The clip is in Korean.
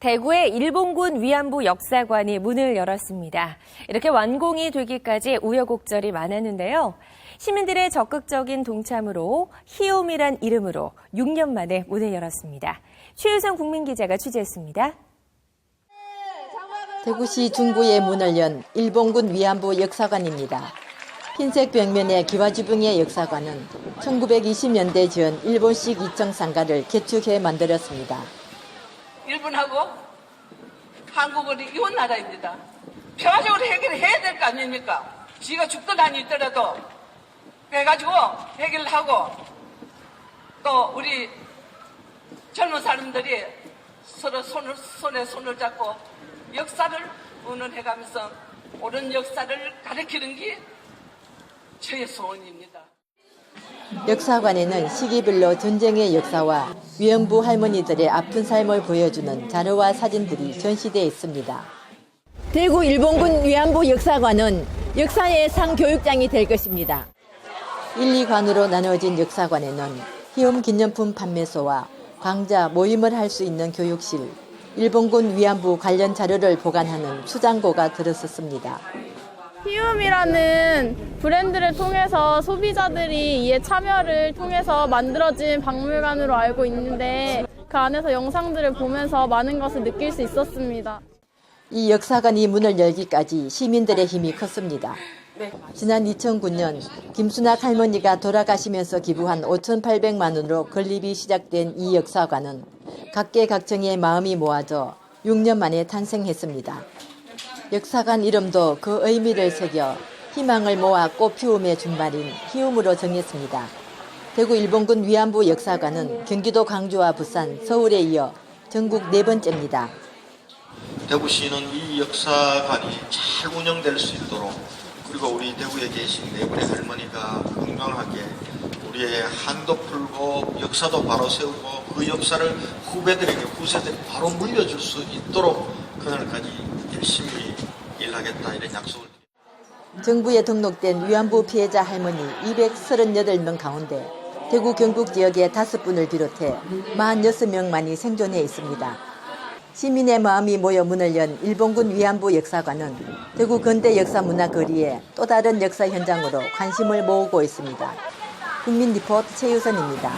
대구의 일본군 위안부 역사관이 문을 열었습니다. 이렇게 완공이 되기까지 우여곡절이 많았는데요. 시민들의 적극적인 동참으로 희움이란 이름으로 6년 만에 문을 열었습니다. 최유성 국민기자가 취재했습니다. 대구시 중구에 문을 연 일본군 위안부 역사관입니다. 흰색 벽면의 기와지붕의 역사관은 1920년대 지은 일본식 이청 상가를 개축해 만들었습니다. 일본하고 한국은 이혼 나라입니다. 평화적으로 해결해야 될 거 아닙니까? 지가 죽든 아니 있더라도 해가지고 해결하고 또 우리 젊은 사람들이 서로 손을, 손에 손을 잡고 역사를 운운해가면서 옳은 역사를 가르치는 게 저의 소원입니다. 역사관에는 시기별로 전쟁의 역사와 위안부 할머니들의 아픈 삶을 보여주는 자료와 사진들이 전시되어 있습니다. 대구 일본군 위안부 역사관은 역사의 상교육장이 될 것입니다. 1, 2관으로 나눠진 역사관에는 희움 기념품 판매소와 강자 모임을 할 수 있는 교육실, 일본군 위안부 관련 자료를 보관하는 수장고가 들어섰습니다. 희움이라는 브랜드를 통해서 소비자들이 이에 참여를 통해서 만들어진 박물관으로 알고 있는데 그 안에서 영상들을 보면서 많은 것을 느낄 수 있었습니다. 이 역사관이 문을 열기까지 시민들의 힘이 컸습니다. 지난 2009년 김순학 할머니가 돌아가시면서 기부한 5,800만 원으로 건립이 시작된 이 역사관은 각계각층의 마음이 모아져 6년 만에 탄생했습니다. 역사관 이름도 그 의미를 새겨 희망을 모아 꽃 피움의 준말인 희움으로 정했습니다. 대구 일본군 위안부 역사관은 경기도 광주와 부산, 서울에 이어 전국 네 번째입니다. 대구시는 이 역사관이 잘 운영될 수 있도록 그리고 우리 대구에 계신 네 분의 할머니가 건강하게 우리의 한도 풀고 역사도 바로 세우고 그 역사를 후배들에게 후세들이 바로 물려줄 수 있도록 그날까지 열심히 일하겠다 이런 약속을. 정부에 등록된 위안부 피해자 할머니 238명 가운데 대구 경북 지역의 5분을 비롯해 46명만이 생존해 있습니다. 시민의 마음이 모여 문을 연 일본군 위안부 역사관은 대구 근대 역사 문화 거리에 또 다른 역사 현장으로 관심을 모으고 있습니다. 국민 리포트 최유선입니다.